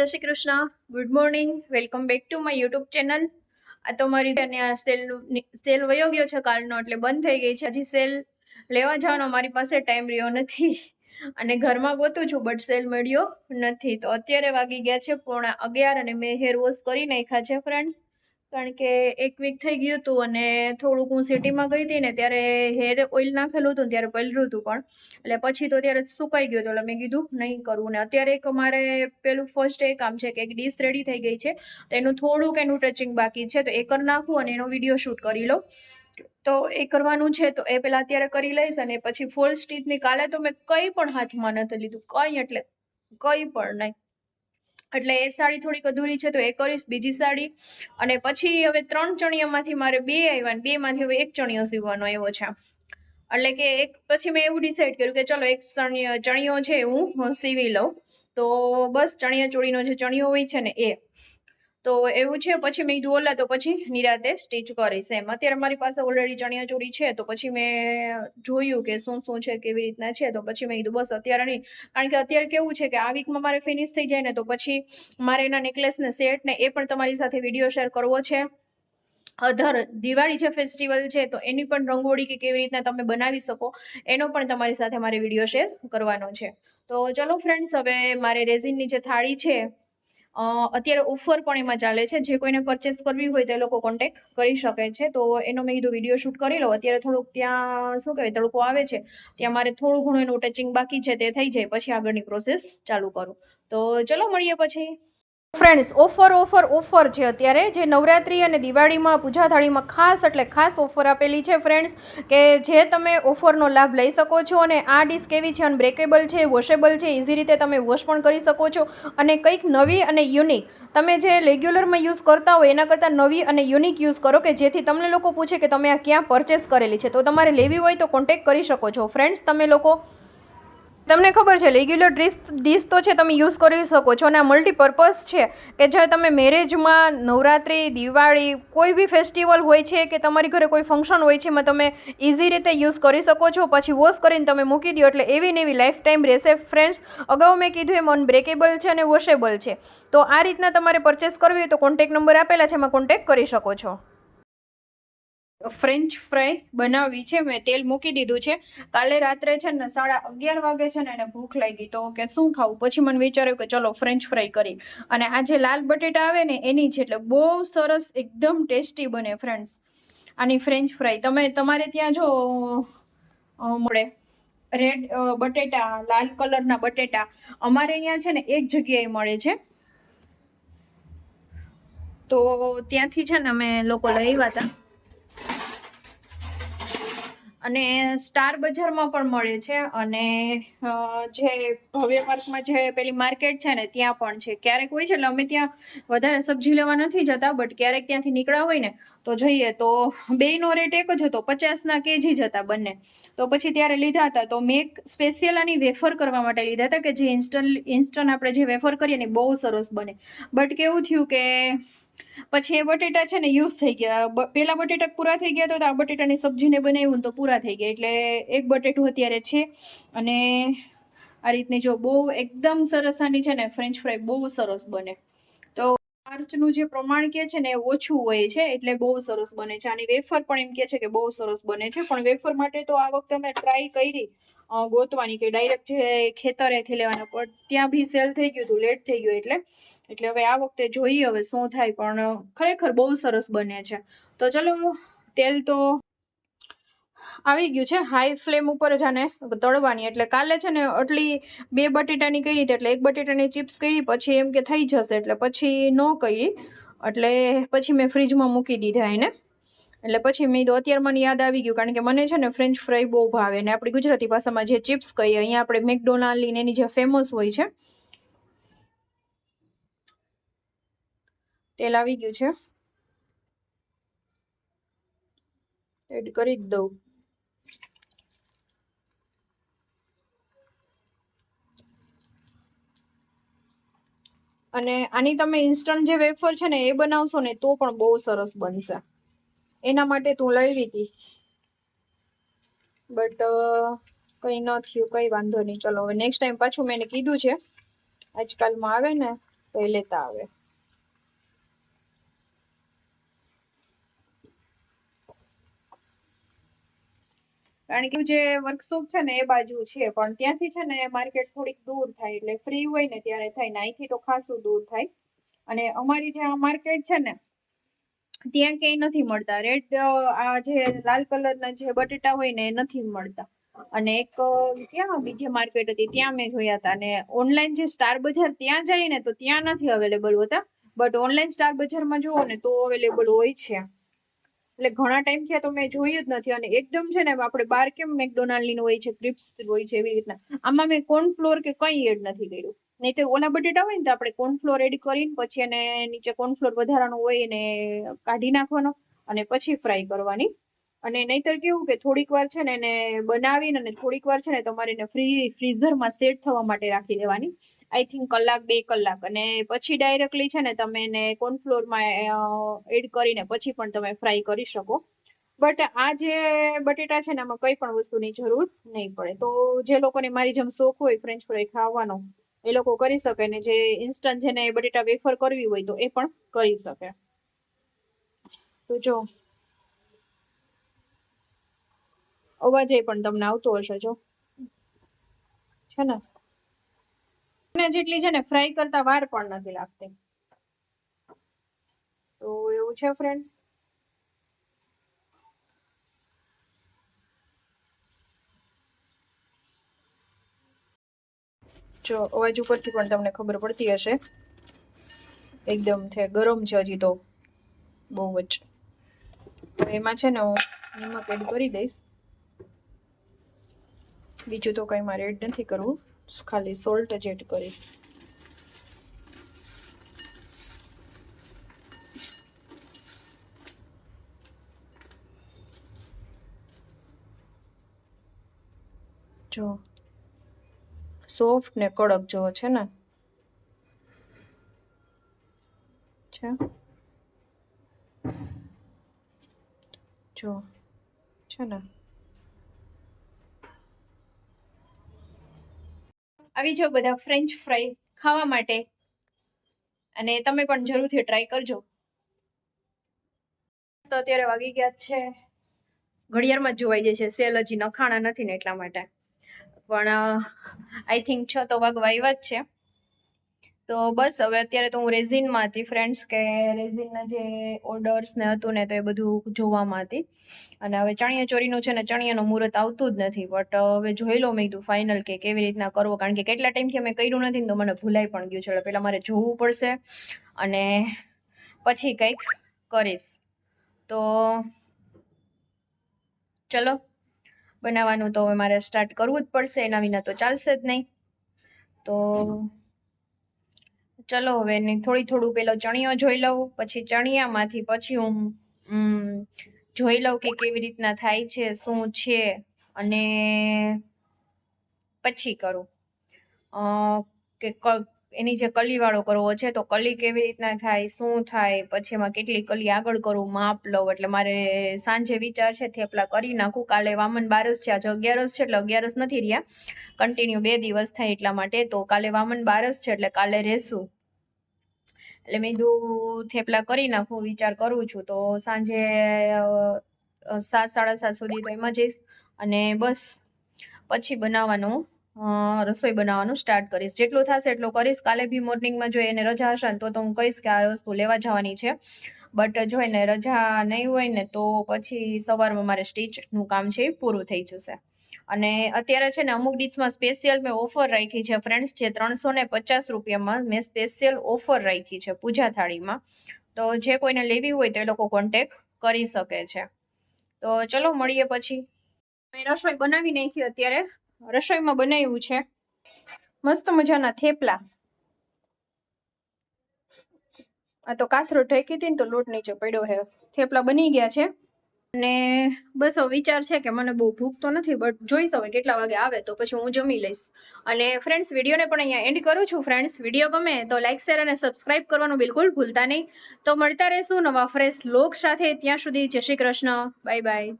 જય Shri Krishna. Good morning welcome back to my YouTube channel આ તો મારી અને સેલ સેલ વયો ગયો છે કાલનો, એટલે બંધ થઈ ગઈ છે. હજી સેલ લેવા જવાનો મારી પાસે ટાઈમ રહ્યો નથી. અને ઘરમાં ગોતું છું બટ સેલ મળ્યો નથી. તો અત્યારે વાગી ગયા છે પોણા અગિયાર અને મેં હેર વોશ કરી નાખ્યા છે ફ્રેન્ડ્સ કારણ કે એક વીક થઈ ગયું હતું અને થોડુંક હું સિટીમાં ગઈ હતી ને ત્યારે હેર ઓઇલ નાખેલું હતું ત્યારે પલર્યું હતું પણ. એટલે પછી તો ત્યારે સુકાઈ ગયું હતું એટલે મેં કીધું નહીં કરવું ને અત્યારે એક અમારે પેલું ફર્સ્ટ એ કામ છે કે એક ડીશ રેડી થઈ ગઈ છે. તો એનું થોડુંક એનું ટચિંગ બાકી છે. તો એ કરી નાખું અને એનો વીડિયો શૂટ કરી લઉં. તો એ કરવાનું છે. તો એ પહેલાં અત્યારે કરી લઈશ અને પછી ફૂલ સ્ટીચની કાલે તો મેં કંઈ પણ હાથમાં નથી લીધું. કંઈ એટલે કંઈ પણ નહીં. એટલે એ સાડી થોડીક અધૂરી છે, તો એ કરીશ બીજી સાડી. અને પછી હવે ત્રણ ચણિયામાંથી મારે બે આવ્યા ને બેમાંથી હવે એક ચણિયો સીવવાનો એવો છે. એટલે કે એક પછી મેં એવું ડિસાઈડ કર્યું કે ચલો એક ચણિયો ચણિયો છે હું સીવી લઉં. તો બસ ચણિયા ચોળીનો જે ચણિયો હોય છે ને એ. તો એવું છે, પછી મેં કીધું, ઓલા તો પછી નિરાતે સ્ટીચ કરીશ એમ. અત્યારે મારી પાસે ઓલરેડી ચણિયા ચોળી છે, તો પછી મેં જોયું કે શું શું છે, કેવી રીતના છે, તો પછી મેં કીધું, બસ અત્યારે નહીં. કારણ કે અત્યારે કેવું છે કે આ વીકમાં મારે ફિનિશ થઈ જાય ને, તો પછી મારે એના નેકલેસને સેટને એ પણ તમારી સાથે વીડિયો શેર કરવો છે. અધર દિવાળી જે ફેસ્ટિવલ છે, તો એની પણ રંગોળી કે કેવી રીતના તમે બનાવી શકો, એનો પણ તમારી સાથે મારે વીડિયો શેર કરવાનો છે. તો ચલો ફ્રેન્ડ્સ હવે મારે રેઝિનની જે થાળી છે અત્યારે ઓફર પણ એમાં ચાલે છે. જે કોઈને પરચેસ કરવી હોય તો એ લોકો કોન્ટેક કરી શકે છે. તો એનો મેં કીધું વીડિયો શૂટ કરી લો અત્યારે થોડુંક ત્યાં, શું કહેવાય, તડકો આવે છે. ત્યાં મારે થોડું ઘણું એનું ટચિંગ બાકી છે તે થઈ જાય. પછી આગળની પ્રોસેસ ચાલુ કરું. તો ચલો, મળીએ પછી. ફ્રેન્ડ્સ ઓફર ઓફર ઓફર છે અત્યારે જે નવરાત્રી અને દિવાળીમાં પૂજા થાળીમાં ખાસ એટલે ખાસ ઓફર આપેલી છે ફ્રેન્ડ્સ કે જે તમે ઓફરનો લાભ લઈ શકો છો અને આ ડીશ કેવી છે અનબ્રેકેબલ છે વોશેબલ છે ઇઝી રીતે તમે વોશ પણ કરી શકો છો અને કંઈક નવી અને યુનિક તમે જે રેગ્યુલરમાં યુઝ કરતા હોય, એના કરતાં નવી અને યુનિક યુઝ કરો કે જેથી તમને લોકો પૂછે કે તમે આ ક્યાં પરચેસ કરેલી છે. તો તમારે લેવી હોય તો કોન્ટેક કરી શકો છો. ફ્રેન્ડ્સ તમે લોકો તમને ખબર છે રેગ્યુલર ડ્રીસ ડીશ તો છે તમે યુઝ કરી શકો છો અને આ મલ્ટીપર્પઝ છે કે જે તમે મેરેજમાં નવરાત્રિ, દિવાળી, કોઈ બી ફેસ્ટિવલ હોય છે કે તમારી ઘરે કોઈ ફંક્શન હોય છે, એમાં તમે ઇઝી રીતે યુઝ કરી શકો છો. પછી વોશ કરીને તમે મૂકી દો એટલે એવી ને એવી લાઈફ ટાઈમ રહેશે. ફ્રેન્ડ્સ અગાઉ મેં કીધું એમ અનબ્રેકેબલ છે અને વોશેબલ છે. તો આ રીતના તમારે પરચેસ કરવી હોય તો કોન્ટેક નંબર આપેલા છે, એમાં કોન્ટેક કરી શકો છો. ફ્રેન્ચ ફ્રાય બનાવવી છે. મેં તેલ મૂકી દીધું છે. કાલે રાત્રે છે ને સાડા અગિયાર વાગે છે ને એને ભૂખ લાગી. તો કે શું ખાવું? પછી મને વિચાર્યું કે ચલો ફ્રેન્ચ ફ્રાય કરી. અને આ જે લાલ બટેટા આવે ને એની છે એટલે બહુ સરસ એકદમ ટેસ્ટી બને ફ્રેન્ડ્સ આની ફ્રેન્ચ ફ્રાય તમે તમારે ત્યાં જો મળે. રેડ બટેટા, લાલ કલરના બટેટા. અમારે અહીંયા છે ને એક જગ્યાએ મળે છે. તો ત્યાંથી છે ને અમે લોકો લઈ આવ્યા હતા. અને સ્ટાર બજારમાં પણ મળે છે અને જે ભવ્ય પાર્કમાં જે પેલી માર્કેટ છે ને, ત્યાં પણ છે. ક્યારેક હોય છે, એટલે અમે ત્યાં વધારે સબ્જી લેવા નથી જતા, બટ ક્યારેક ત્યાંથી નીકળ્યા હોય ને, તો જઈએ. તો બેનો રેટ એક જ હતો પચાસના કેજી જ હતા બંને. તો પછી ત્યારે લીધા હતા. તો મેં એક સ્પેશિયલ આની વેફર કરવા માટે લીધા હતા, કે જે ઇન્સ્ટન્ટ ઇન્સ્ટન્ટ આપણે જે વેફર કરીએ ને બહુ સરસ બને. બટ કેવું થયું કે પછી એ બટેટા છે ને યુઝ થઈ ગયા. પેલા બટેટા પૂરા થઈ ગયા તો આ બટેટાની સબ્જીને બનાવ્યું તો પૂરા થઈ ગયા. એટલે એક બટેટું અત્યારે છે અને આ રીતની જો બહુ એકદમ સરસ આની છે ને ફ્રેન્ચ ફ્રાય બહુ સરસ બને. તો સ્ટાર્ચનું જે પ્રમાણ કે છે ને ઓછું હોય છે, એટલે બહુ સરસ બને છે. આની વેફર પણ એમ કે છે કે બહુ સરસ બને છે. પણ વેફર માટે તો આ વખતે મેં ટ્રાય કરી ગોતવાની કે ડાયરેક્ટ જે ખેતરેથી લેવાના. પણ ત્યાં બી સેલ થઈ ગયું હતું લેટ થઈ ગયું એટલે. એટલે હવે આ વખતે જોઈએ હવે શું થાય, પણ ખરેખર બહુ સરસ બને છે. તો ચલો, તેલ તો આવી ગયું છે. હાઈ ફ્લેમ ઉપર જ આને તળવાની. એટલે કાલે છે ને આટલી બે બટેટાની કરી હતી. એટલે એક બટેટાની ચિપ્સ કરી, પછી એમ કે થઈ જશે. એટલે પછી ન કરી. એટલે પછી મેં ફ્રીજમાં મૂકી દીધા એને. એટલે પછી મેં તો અત્યારે મને યાદ આવી ગયું. કારણ કે મને છે ને ફ્રેન્ચ ફ્રાય બહુ ભાવે. ને આપણી ગુજરાતી ભાષામાં જે ચિપ્સ કહીએ, અહીંયા આપણે મેકડોનાલ્ડ એની જે ફેમસ હોય છે. તેલ આવી ગયું છે. એડ કરી જ દઉં. અને આની તમે ઇન્સ્ટન્ટ જે વેફર છે ને એ બનાવશો ને તો પણ બહુ સરસ બનશે. એના માટે તું લાવી હતી બટ કંઈ ન થયું, કંઈ વાંધો નહીં. ચલો, હવે નેક્સ્ટ ટાઈમ પાછું મેં કીધું છે. આજકાલમાં આવે ને, તો એ લેતા આવે. કારણ કે જે વર્કશોપ છે ને એ બાજુ છે, પણ ત્યાંથી છે ને માર્કેટ થોડીક દૂર થાય, એટલે ફ્રી હોય ને ત્યારે થાય, ને અહીંથી તો ખાસું દૂર થાય. અને અમારી જે આ માર્કેટ છે ને, ત્યાં ક્યાંય નથી મળતા. રેડ આ જે લાલ કલરના જે બટેટા હોય ને એ નથી મળતા. અને એક ક્યાં બીજી માર્કેટ હતી, ત્યાં મેં જોયા હતા. અને ઓનલાઈન જે સ્ટાર બજાર ત્યાં જઈએ ને તો ત્યાં નથી અવેલેબલ હોતા. બટ ઓનલાઈન સ્ટાર બજારમાં જુઓ ને તો અવેલેબલ હોય છે. એટલે ઘણા ટાઈમ થયા તો મેં જોયું જ નથી અને એકદમ છે ને આપણે બાર કેમ મેકડોનાલ્ડની હોય છે ક્રિપ્સ હોય છે એવી રીતના. આમાં મેં કોર્નફ્લોર કે કંઈ એડ નથી કર્યું. નહીં તો ઓલા બટેટા હોય ને તો આપણે કોર્નફ્લોર એડ કરીને પછી એને નીચે કોર્નફ્લોર વધારાનો હોય એને કાઢી નાખવાનો અને પછી ફ્રાય કરવાની. અને નહીતર કેવું કે થોડીક વાર છે ને એને બનાવીને અને થોડીક વાર છે ને તમારે એને ફ્રી ફ્રીઝરમાં સેટ થવા માટે રાખી દેવાની. આઈ થિંક કલાક, બે કલાક. અને પછી ડાયરેક્ટલી છે ને તમે એને કોર્નફ્લોરમાં એડ કરીને પછી પણ તમે ફ્રાય કરી શકો. બટ આ જે બટેટા છે ને આમાં કંઈ પણ વસ્તુની જરૂર નહીં પડે. તો જે લોકોને મારી જેમ શોખ હોય ફ્રેન્ચ ફ્રાય ખાવાનો, એ લોકો કરી શકે ને જે ઇન્સ્ટન્ટ જેને બટેટા વેફર કરવી હોય તો એ પણ કરી શકે. તો જો અવાજ પણ તમને આવતો હશે જો. છે ને? અને જેટલી છે ને ફ્રાય કરતા વાર પણ નથી લાગતી. તો એવું છે ફ્રેન્ડ્સ જો, અવાજ ઉપરથી પણ તમને ખબર પડતી હશે. એકદમ છે, ગરમ છે હજી તો. બહુ જ. એમાં છે ને હું નિમક એડ કરી દઈશ. બીજું તો કંઈ મારે એડ નથી કરવું. ખાલી સોલ્ટ જ એડ કરીશ. જો. સોફ્ટ ને કડક જો છે ને. છે. જો. છે ને. આવી જાઓ બધા ફ્રેન્ચ ફ્રાય ખાવા માટે. અને તમે પણ જરૂરથી ટ્રાય કરજો. તો અત્યારે વાગી ગયા છે. ઘડિયાળમાં જ જોવાઈ જાય છે સેલ હજી નખાણા નથી ને એટલા માટે. પણ આઈ થિંક છ તો વાગવા આવ્યા જ છે. તો બસ હવે અત્યારે તો હું રેઝિનમાં હતી. ફ્રેન્ડ્સ કે રેઝિનના જે ઓર્ડર્સ ને હતું ને તો એ બધું જોવામાં હતી. અને હવે ચણિયા ચોરીનું છે ને ચણિયાનું મુહૂર્ત આવતું જ નથી. બટ હવે જોઈ લો મેં કીધું ફાઇનલ કે કેવી રીતના કરવો. કારણ કે કેટલા ટાઈમથી અમે કર્યું નથી તો મને ભૂલાઈ પણ ગયું છે. પહેલાં મારે જોવું પડશે અને પછી કંઈક કરીશ. તો ચલો, બનાવવાનું તો હવે મારે સ્ટાર્ટ કરવું જ પડશે. એના વિના તો ચાલશે જ નહીં. તો ચલો હવે થોડી થોડું પેલો ચણિયો જોઈ લઉં, પછી ચણિયામાંથી પછી હું જોઈ લઉં કે કેવી રીતના થાય છે, શું છે, અને પછી કરું. ક- એની જે કલીવાળો કરવો છે, તો કલી કેવી રીતના થાય, શું થાય, પછી એમાં કેટલી કલી આગળ કરું, માપ લઉં, એટલે મારે સાંજે વિચાર છે થેપલા કરી નાખું. કાલે વામન બારસ છે, આજે અગિયારસ છે, એટલે અગિયારસ નથી રહ્યા. કન્ટિન્યુ બે દિવસ થાય એટલા માટે, તો કાલે વામન બારસ છે, એટલે કાલે રહેશું એટલે મેં કીધું થેપલા કરી નાખું, વિચાર કરું છું. તો સાંજે સાત, સાડા સાત સુધી તો એમાં જઈશ અને બસ પછી બનાવવાનું રસોઈ બનાવવાનું સ્ટાર્ટ કરીશ. જેટલું થશે એટલું કરીશ. કાલે બી મોર્નિંગમાં જો એને રજા હશે ને તો હું કહીશ કે આ વસ્તુ લેવા જવાની છે. બટ જો એને રજા નહીં હોય ને, તો પછી સવારમાં મારે સ્ટીચનું કામ છે એ પૂરું થઈ જશે. અને અત્યારે છે ને, અમુક ડીશમાં સ્પેશિયલ મેં ઓફર રાખી છે ફ્રેન્ડ્સ જે ત્રણસો ને પચાસ રૂપિયામાં મેં સ્પેશિયલ ઓફર રાખી છે પૂજા થાળીમાં. તો જે કોઈને લેવી હોય તો એ લોકો કોન્ટેક કરી શકે છે. તો ચલો મળીએ પછી. મેં રસોઈ બનાવી નાખી અત્યારે. રસોઈમાં બનાવ્યું છે. મસ્ત મજાના થેપલા. આ તો કાથરો ઢેકી હતી ને તો લોટ નીચે પડ્યો છે. થેપલા બની ગયા છે. અને બસ હવે વિચાર છે કે મને બહુ ભૂખ તો નથી બટ જોઈશ હવે કેટલા વાગે આવે તો પછી હું જમી લઈશ. અને ફ્રેન્ડ્સ વિડીયોને પણ અહીંયા એન્ડ કરું છું. ફ્રેન્ડ્સ વીડિયો ગમે તો લાઇક શેર અને સબસ્ક્રાઇબ કરવાનું બિલકુલ ભૂલતા નહીં. તો મળતા રહેશું નવા ફ્રેશ લોક સાથે. ત્યાં સુધી જય શ્રી કૃષ્ણ. Bye bye